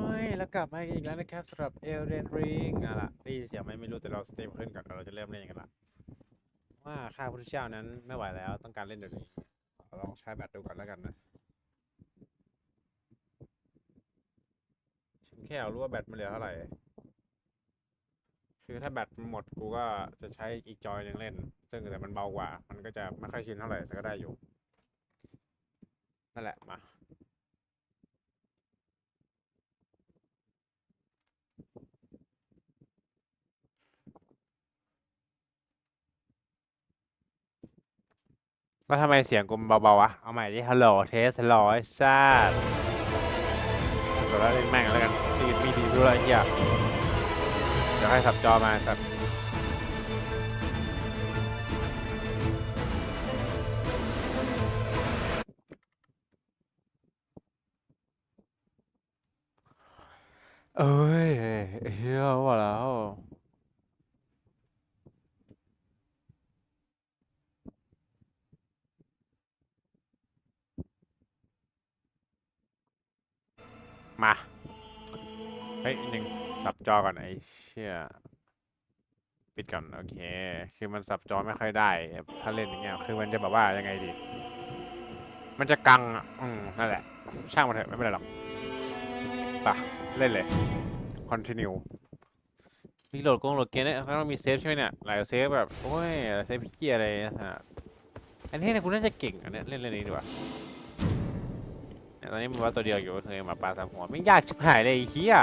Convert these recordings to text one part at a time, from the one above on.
้ยแล้วกลับมาอีกแล้วนะครับสำหรับ Elden Ring อะล่ะได้ยินเสียงไหมไม่รู้แต่เราสเตรีมขึ้นก่อนเราจะเริ่มเล่นกันละว่าข้าพุทธเจ้านั้นไม่ไหวแล้วต้องการเล่นเดี๋ยวนี้ลองใช้แบตดูก่อนแล้วกันนะฉันแค่รู้ว่าแบตมันเหลือเท่าไหร่คือถ้าแบตมันหมดกูก็จะใช้อีกจอยหนึงเล่น ซึ่งแต่มันเบากว่า มันก็จะไม่ค่อยชินเท่าไหร่แต่ก็ได้อยู่นั่นแหละมา แล้วทำไมเสียงกูมันเบาๆวะ เอาใหม่ดิ ฮัลโหล เทสฮัลโหลไอ้ซาดเดี๋ยวเราเล่นแม่งแล้วกันตีนมีดีด้วยไอ้เหี้ยเดี๋ยวให้สับจอมาสับ เชี่ยปิดก่อนโอเค คือมันสับจอไม่ค่อยได้ ถ้าเล่นอย่างเงี้ย คือมันจะแบบว่ายังไงดี มันจะกังอะอืมนั่นแหละ ช่างมันเถอะไม่เป็นไรหรอกไปะเล่นเลย continue มีโหลดกงโหลดเกมเนี่ยต้องมีเซฟใช่ไหมเนี่ย หลายเซฟแบบ โอ้ย เซฟเกียอะไรนะฮะอันนี้เนี่ยคุณน่าจะเก่งอันเนี้ยเล่นเล่นนี้ดีกว่าตอนนี้มันว่าตัวเดียวอยู่ก็คือมาปลาสามหัวไม่ยากชิบหายเลยไอ้เฮีย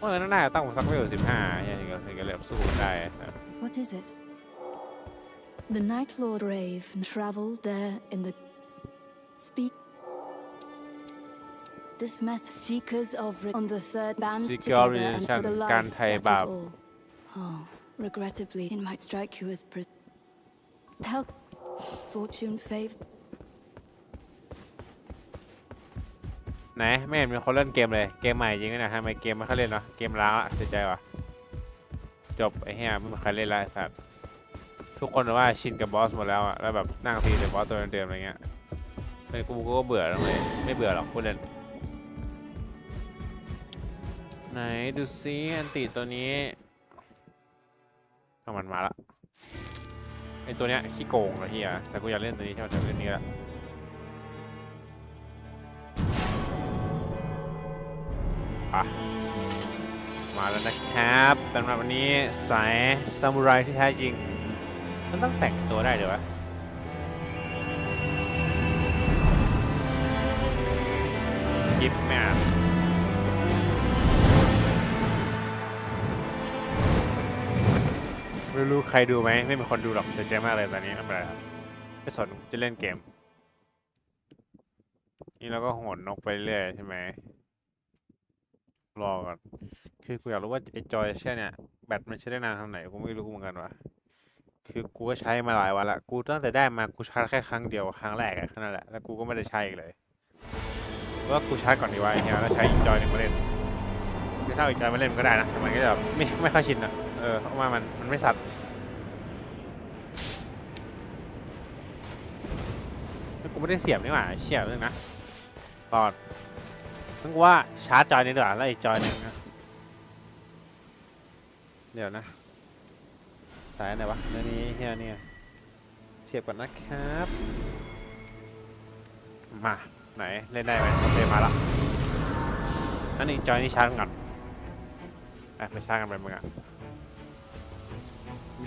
เออน่าจะตั้งสักเวลสิบห้าเฮียถึงจะถึงจะเริ่มสู้กันได้นะ What is it? The Night Lord Rave traveled there in the speak. This mess seekers of re- on the third band Seeker together and Organization for the การ life ไทย that บาป is all. Oh, regrettably, it might strike you as pre- help. Fortune favor. ไหนไม่เห็นมีคนเล่นเกมเลยเกมใหม่จริงนะทำไมเกมไม่ค่อยเล่นเนาะเกมล้าเสียใจว่ะจบไอ้เหี้ยไม่มีใครเล่นและไอ้สัตว์ทุกคนว่าชินกับบอสหมดแล้วอะแล้วแบบนั่งทีแต่บอสตัวเดิมๆอะไรเงี้ยเป็นกูก็เบื่อแล้วเลยไม่เบื่อหรอกพูดเล่นไหนดูซิอันติตัวนี้เอามันมาละไอตัวเนี้ยขี้โกงเหรอเฮียแต่กูอยากเล่นตัวนี้ใช่ไหมแต่เล่นนี้ละ อะมาแล้วนะครับสำหรับวันนี้สายซามูไรที่แท้จริง มันต้องแต่งตัวได้เดี๋ยววะยิบแม่นไม่รู้ใครดูไหมไม่มีคนดูหรอกเสียใจมากเลยตอนนี้ไม่เป็นไรครับไม่สนจะเล่นเกม นี่เราก็โหนนกไปเรื่อยใช่ไหม รอก่อน คือกูอยากรู้ว่าไอ้จอยเช่นเนี่ยแบตมันใช้ได้นานเท่าไหนกูไม่รู้เหมือนกันว่ะคือกูก็ใช้มาหลายวันละ กูตั้งแต่ได้มากูชาร์จแค่ครั้งเดียวครั้งแรกอะแค่นั้นแหละ แล้วกูก็ไม่ได้ใช้อีกเลยว่ากูชาร์จก่อนดีกว่าไอ้เหี้ยแล้วใช้อีกจอยหนึ่งมาเล่นคือถ้าอาอีกจอยมาเล่นก็ได้นะแต่มันก็จะแบบไม่ไม่ค่อยชินอะเออเพราะว่ามันมันไม่สัตว์แล้วกูไม่ได้เสียบนี่หว่าเชี่ยเรื่องนะตอน นึกว่าชาร์จจอยนี้ดีกว่าแล้วอีกจอยหนึ่งนะเดี๋ยวนะสายไหนวะเรื่องนี้เฮียเนี่ยเสียบก่อนนะครับ มาไหนเล่นได้ไหมโอเคมาละนั่นอีกจอยนี้ชาร์จก่อนไปไปชาร์จกันไปมึงอะ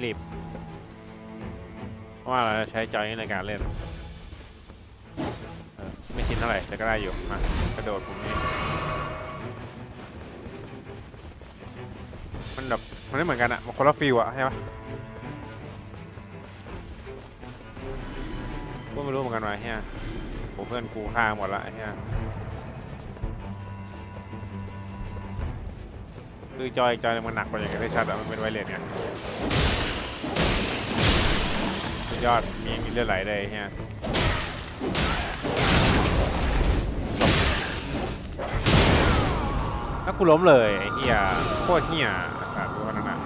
รีบเพราะว่าเราจะใช้จอยนี้ในการเล่น เท่าไหร่แต่ก็ได้อยู่มากระโดดผมนี่มันแบบมันไม่เหมือนกันอะมันคนละฟีลอะใช่ปะก็ไม่รู้เหมือนกันวะเฮียโอ้เพื่อนกูฆ่าหมดละเฮียคือจอยจอยมันหนักกว่าอย่างที่ได้ชัดอะมันเป็นไวเลสไงสุดยอดมีมีเลือดไหลเลยไอ้เฮีย แล้วกูล้มเลยเฮียโคตรเหี้ยขาดรู้ว่านั่นน่ะ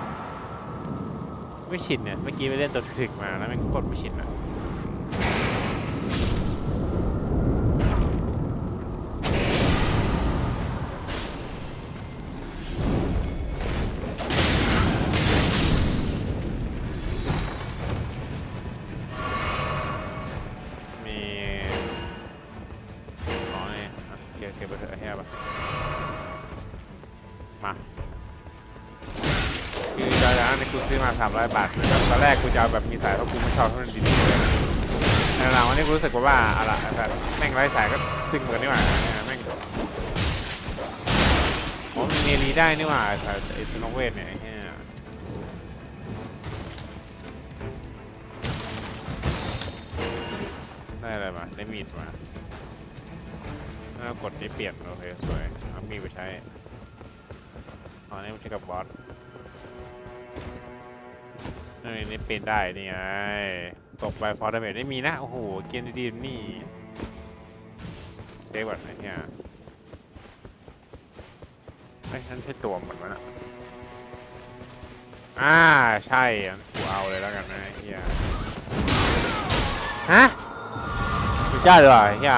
ไม่ชินเนี่ย เมื่อกี้ไปเล่นตัวถึกมาแล้วมันโคตรไม่ชินอะ ร้อยบาทนะครับตอนแรกกูจะเอาแบบมีสายเพราะกูไม่ชอบให้มันดีเลยนะในหลังวันนี้กูรู้สึกว่าว่าอะไรแต่แม่งไร้สายก็ซึ้งเหมือนนี่หว่าแม่งอ๋อมีเมลีได้นี่หว่าไอ้สัตว์ไอ้สโนเวทเนี่ยได้อะไรมาได้มีดมากดนี้เปลี่ยนโอเคสวยเอามีดไปใช้อ๋อนี่มันใช้กับบอส นี่นี่เป็นได้นี่ไงตกไปพอดาเมจไม่มีนะ โอ้โห เกมดีๆนี่เซฟก่อนนะเนี่ยไอ้ยนั่นใช่ตัวเหมือนมันอะอ่า ใช่กูเอาเลยแล้วกันนะไอ้เฮียฮะสุดยอดเลยว่ะไอ้เฮีย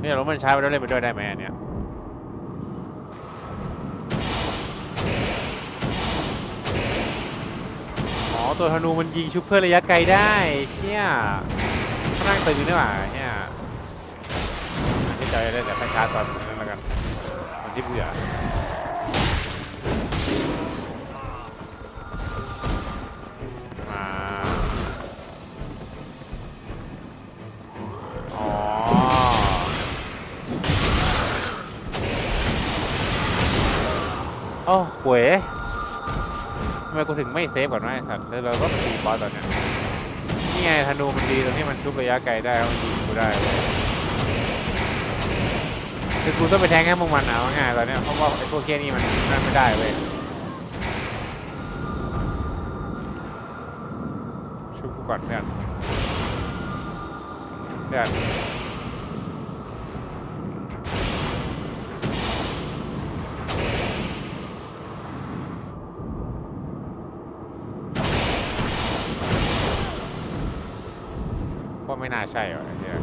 เนี่ยรถมันใช้ไปด้วยเล่นไปด้วยได้ไหมอันเนี้ย ตัวธนูมันยิงชุบเพื่อระยะไกลได้เชี่ยเขานั่งตึงนี่หว่าเนี่ยที่ใจได้แต่ไฟชาร์จตอนนั้นแล้วกันตอนที่เบื่อมาอ๋อโอ้ห ทำไมกูถึงไม่เซฟก่อนวะไอ้สัตว์แล้วเราก็ตีบอสตอนเนี้ยนี่ไงธนูมันดีตรงที่มันชุบระยะไกลได้มันยิงกูได้เว้ยคือกูต้องไปแทงให้พวกมันเอาง่ายๆตอนเนี้ยเพราะว่าไอ้พวกเคียนี่มันนั่นไม่ได้เว้ยชุบกูก่อนเพื่อนเพื่อน ใช่หรอกไอ้เหี้ย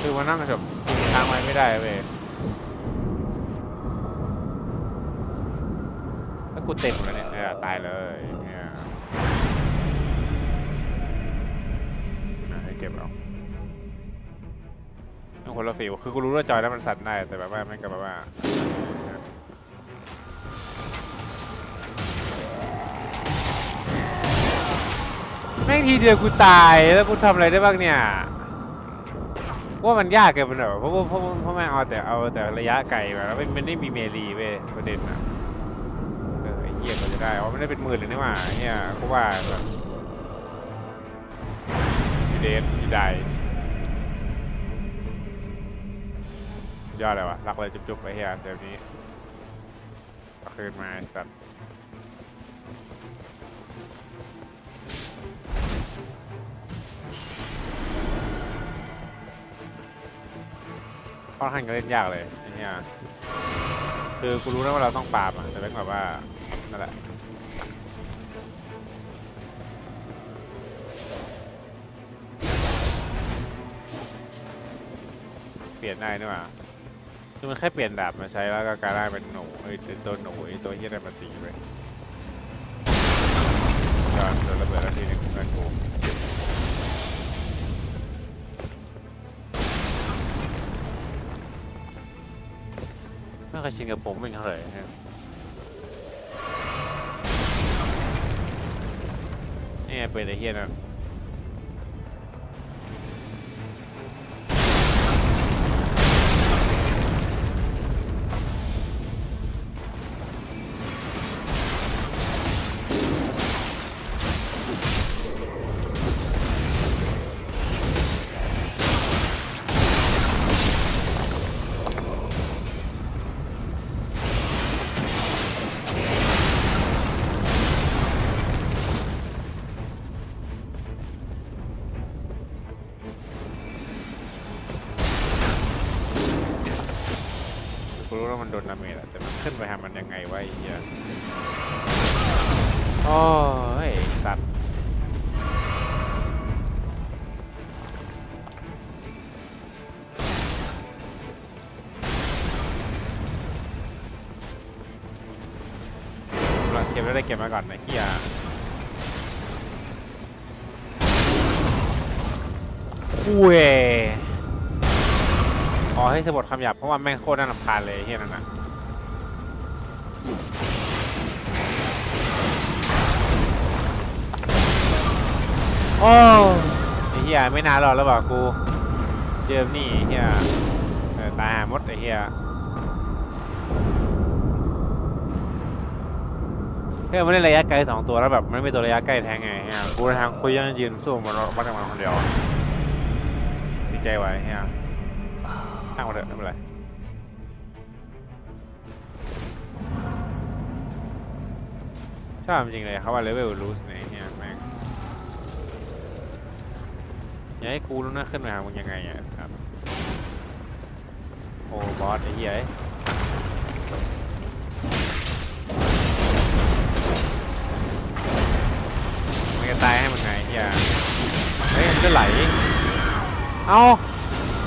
คือมันนั่งแบบยิงค้างไว้ไม่ได้เว้ยถ้ากูเต็มแล้วเนี่ยเนี่ยตายเลยเนี่ยอะให้เก็บเอาต้องคนละฟิลคือกูรู้ว่าจอยแล้วมันสั่นได้แต่แบบว่าแม่งก็แบบว่า ม่งทีเดียวกูตายแล้วกูทำอะไรได้บ้างเนี่ยว่ามันยากเกินไปหน่อยเพราะว่าเพราะเพราะแม่งเอาแต่เอาแต่ระยะไกลมาแล้วมันมันไม่มีเมลีเว้ยประเด็นอะเออไอ้เหี้ยมันจะได้อ๋อมันได้เป็นหมื่นเลยนี่หว่าเหี้ยกูว่าแบบเดนยูไดยอดเลยวะรักเลยจุ๊บๆไปเฮียเดี๋ยวนี้เอาคืนมาอ้สัตว์ ค่อนข้างจะเล่นยากเลยไอ้เนี่ยคือกูรู้นะว่าเราต้องปราบอะแต่เป็นแบบว่านั่นแหละเปลี่ยนได้นี่หว่าคือมันแค่เปลี่ยนดาบมาใช้แล้วก็กลายได้เป็นหนูไอ้ยเป็นตัวหนูไอ้ตัวเฮียได้มาตีไปย้อนโดนระเบิดแล้วทีหนึงเพื่อนกู ไม่เคยชินกับผมเป็นเท่าไหร่ฮะนี่ไงเป็นไอ้เฮียนั่น อ้ยสัตว์เก็บแล้วได้เก็บมาก่อนไหมเฮียอุ้ยอ๋อให้สะบัดคำหยาบเพราะว่าแม่งโคตรน่ารำคาญเลยเฮียนั่นนะ โอ้ไอ้เฮียไม่นานหรอกแล้วบอกกู เจอนี่ไอ้เฮียเออตายหามดไอ้เฮียเพื่อนไม่ได้ระยะไกลสองตัวแล้วแบบมันไม่มีตัวระยะใกล้แทงไงเฮียกูทางคุยยังยืนสู้มันมันทำงานคนเดียวสียใจไว้เฮียตั้งมาเถอะไม่เป็นไรชอบจริงเลยเขาว่าเลเวลรู้สิเนี่ยเฮียแม่ง อย่าให้กูรู้นะขึ้นมาหามึงยังไงอะครับ โอ้บอสไอ้เหี้ยมันจะตายให้มันไงอ้เหี้ยเฮ้ยมันจะไหล เอา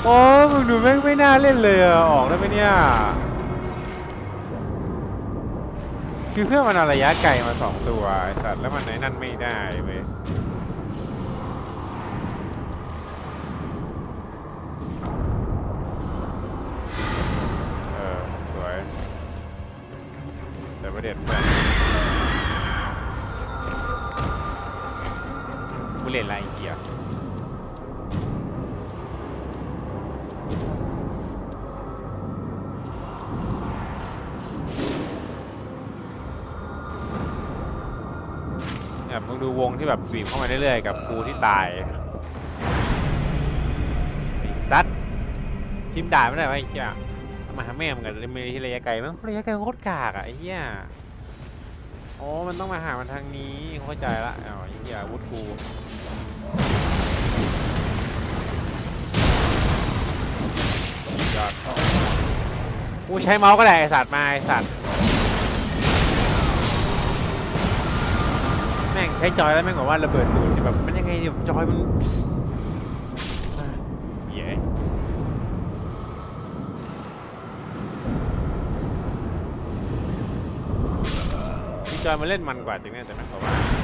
โอ้มึงดูแม่งไม่น่าเล่นเลยอะออกได้ไหมเนี่ย คือเพื่อนมันเอาระยะไกลมาสองตัวไอ้สัตว์แล้วมันไหนนั่นไม่ได้เว้ย เด็นเพื่นกูเล่นอะไรเกียเนี่ยมึงดูวงที่แบบบีบเข้ามาเรื่อยๆกับกูที่ตายไอ้ซัดพิมพ์ด่าไม่ได้วะไอ้เหี้ย มาหาแม่มึงกันเลยมีที่ระยะไกลมั้งระยะไกลโคตรกากอะไอ้เหี้ยโอ้มันต้องมาหามันทางนี้เข้าใจละอ๋อไอ้เหี้ยอาวุธกูยอดกูใช้เมาส์ก็ได้ไอสัตว์มาไอสัตว์แม่งใช้จอยแล้วแม่งบอกว่าระเบิดตูดแบบมันยังไงเนี่ยจอยมันเหี้ย พี่ จอยมาเล่นมันกว่าจริงเนี่ยแต่ไม่ขอว่า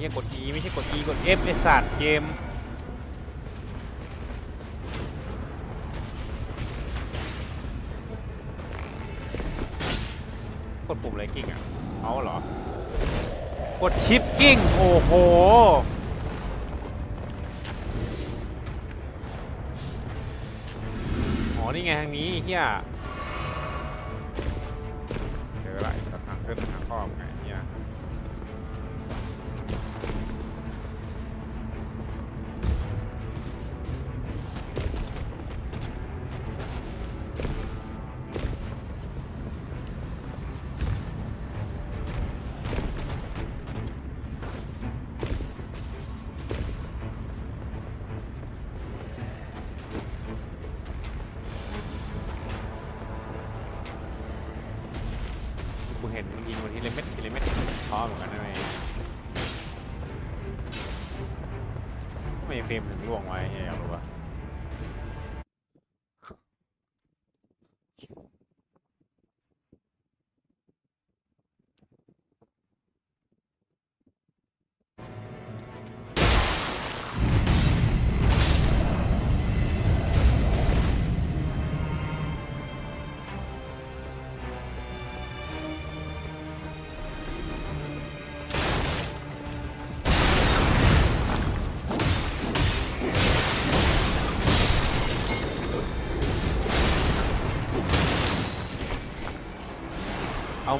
เอ้าไอ้เหี้ยกด E ไม่ใช่กด E กด F ไอ้สัตว์เกมกดปุ่มอะไรกิ้งอะเอาเหรอ กดชิปกิ้ง โอ้โหอ๋อนี่ไงทางนี้เฮีย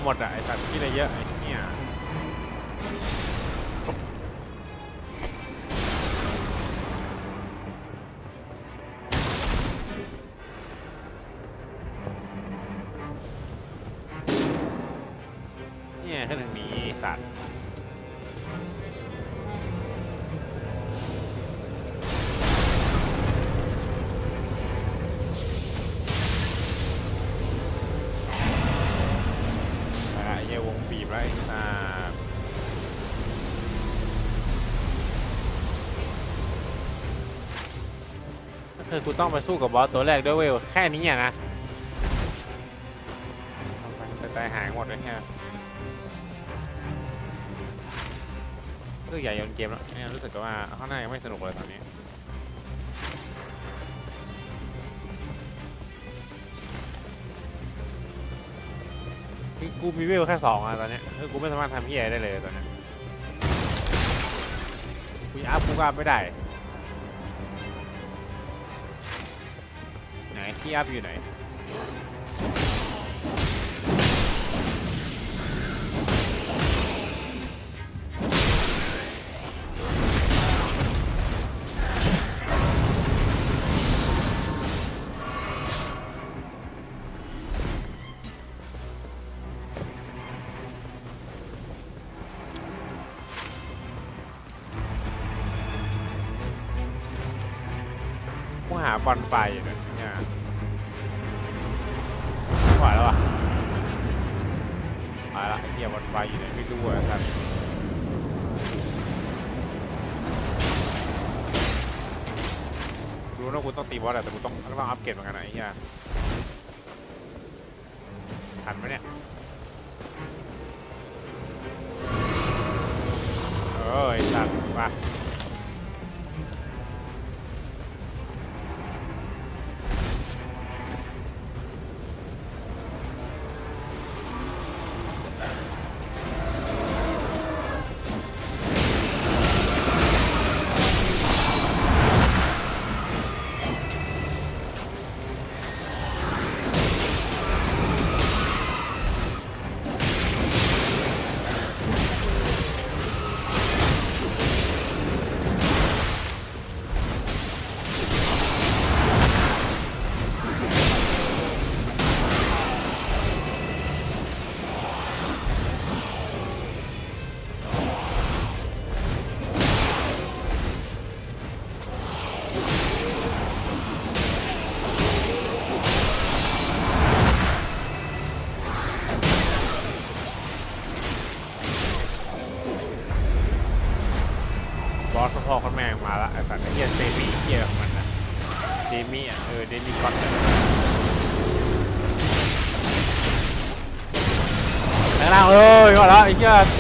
หมดอะไอ้สัตว์ที่อะไรเยอะไอ้ คือกูต้องไปสู้กับบอสตัวแรกด้วยเวยแค่นี้อะนะไปไปตายหายหมดเลยเนี่รู้สึกใหญ่ยนเกมแล้วเนี่ยรู้สึกว่าข้างหน้ายังไม่สนุกเลยตอนนี้คือกูมีเวลแค่สองอะตอนนี้คือกูไม่สามารถทำเฮียได้เลยตอนนี้กูอัพกูก็อัพไม่ได้ ที่อัพอยู่ไหนหาบอลไฟ นะกูต้องตีบอสอะแต่กูต้องต้องอัพเกรดเหมือนกันนะไอ้เหี้ยทันไหมเนี่ยเออไอ้สัตว์มา ไอ้เหี้ย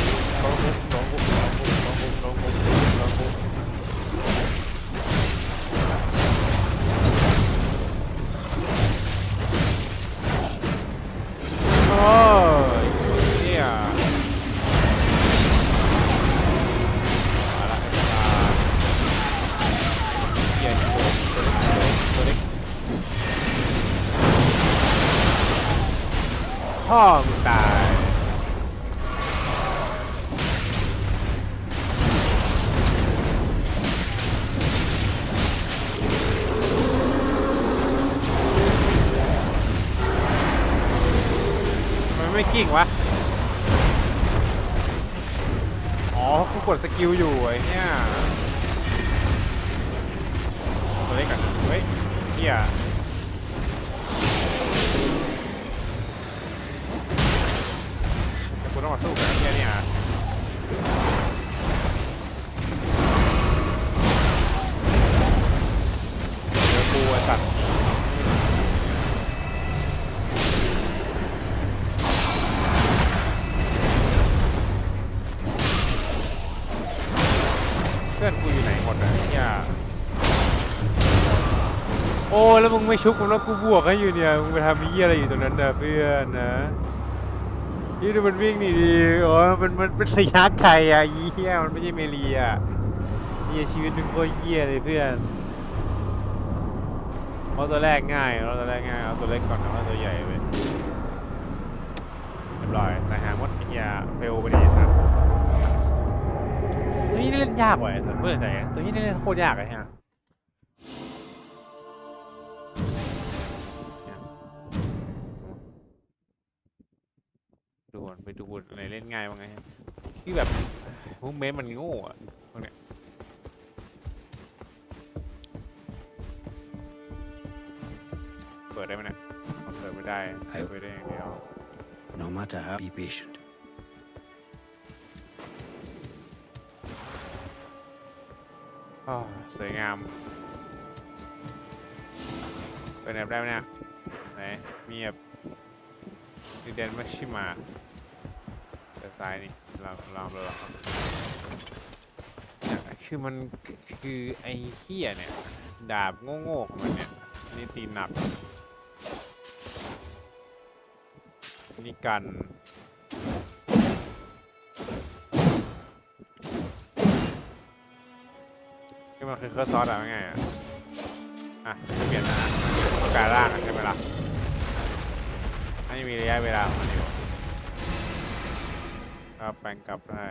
สู้กับไอ้เฮียเนี่ยเจอกูไอ้สัตว์เพื่อนกูอยู่ไหนหมดอะไอ้เฮียโอ้แล้วมึงไม่ชุบกูแล้วกูบวกให้อยู่เนี่ยมึงไปทำเฮียอะไรอยู่ตรงนั้นนะเพื่อนนะ นี่ดูมันวิ่งนีดีอ๋อมันมันเป็นระยะไกลอะเฮียมันไม่ใช่เมลีอะเฮียชีวิตมึงโคตรเฮียเลยเพื่อนเอาตัวแรกง่ายเอาตัวแรกง่ายเอาตัวเล็กก่อนนะเอาตัวใหญ่ไปเรียบร้อยแต่หางมดไอ้เฮียเฟลไปดิครับตัวนี้เล่นยากว่ะเพื่อนไหนตัวนี้เล่นโคตรยากเลยฮะ ดูก่อนไปดูอะไรเล่นง่ายบ้างไงฮะที่แบบพวกเมนมันโง่อะพวกเนี้ยเปิดได้ไหมเนี่ยเอาเปิดไม่ได้เปิดได้อย่างเดียว No matter how, be patient. อ้าวสวยงามเป็นแบบได้ไหมเนี่ยไหนมีแบบดีเดนมาชิมา เดี๋ยวซ้ายนี่ลองลองดูลองเนี่ยคือมันคือไอ้เหี้ยเนี่ย ดาบโง่ๆของมันเนี่ย นี่ตีหนัก นี่กันนี่มันคือเครื่องซอสอะไงอะอะจะเปลี่ยนนะต้องการร่างใช่ไหมล่ะอันนี้มีระยะเวลาของมันอยู่ ก็แปลงกลับได้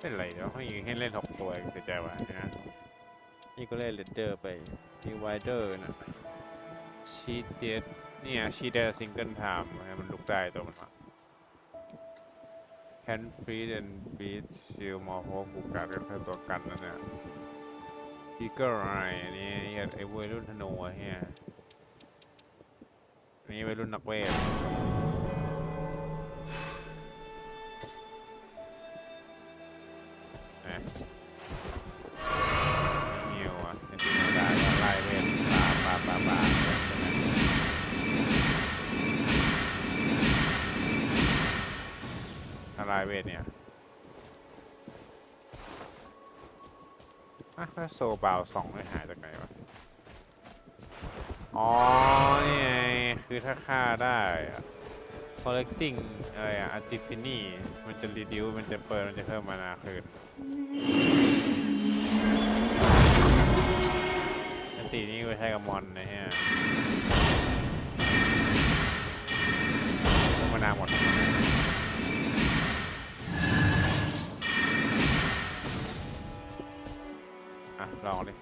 เป็นไรเดี๋ยวให้ยิงให้เล่นหกตัวเสียใจว่ะนะนี่ก็เล่นเลดเดอร์ไปดีไวเดอร์นะชีเดดเนี่ยชีเดดซิงเกิลไทม์มันลุกได้ตัวมันมา can feed and beat shield มอเพราะว่ากูการก็คือตัวกันนั่นเนี่ย อีเกิลอะไรอันนี้ไอ้เหี้ยไอ้วัยรุ่นธนูเฮียนี่เวัยรุ่นนักเวท โซบาวสองไม่หายจากไหนวะ อ๋อ นี่ไง คือถ้าฆ่าได้อะ collecting อะไรอะ artifini มันจะ reduce มันจะเปิด มันจะเพิ่มมานาคืนอันตีนี่ไว้ใช้กับมอนนะฮะเพิ่มมานาหมด อะลองดิ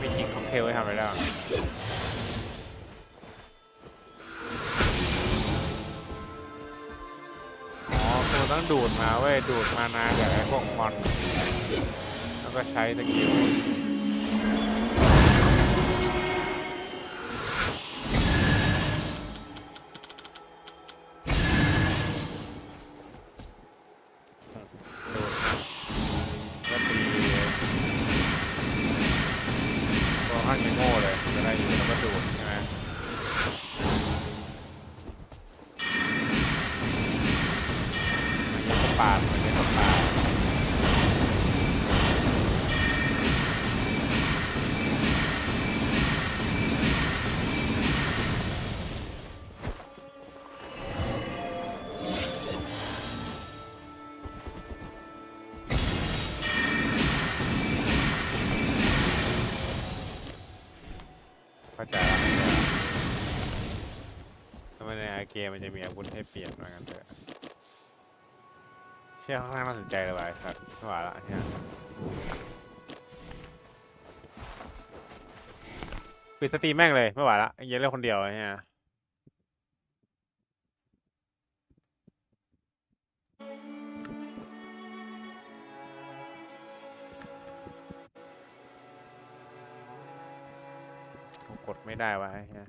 มีจริงค็อกเทลไว้ทำอะได้อ๋อต้องดูดมาเว้ย ดูดมานาจากไอ้พวกมอน แล้วก็ใช้สกิล เกมมันจะมีอาวุธให้เปลี่ยนมากันเถอะเชื่อค่อนข้างน่าสนใจเลยว่ะไอ้สัตว์ไม่ไหวละเนี่ยปิดสตรีมแม่งเลยไม่ไหวละเย็นเล่นคนเดียวไอ้เนี่ยกดไม่ได้วะไอ้เนี่ย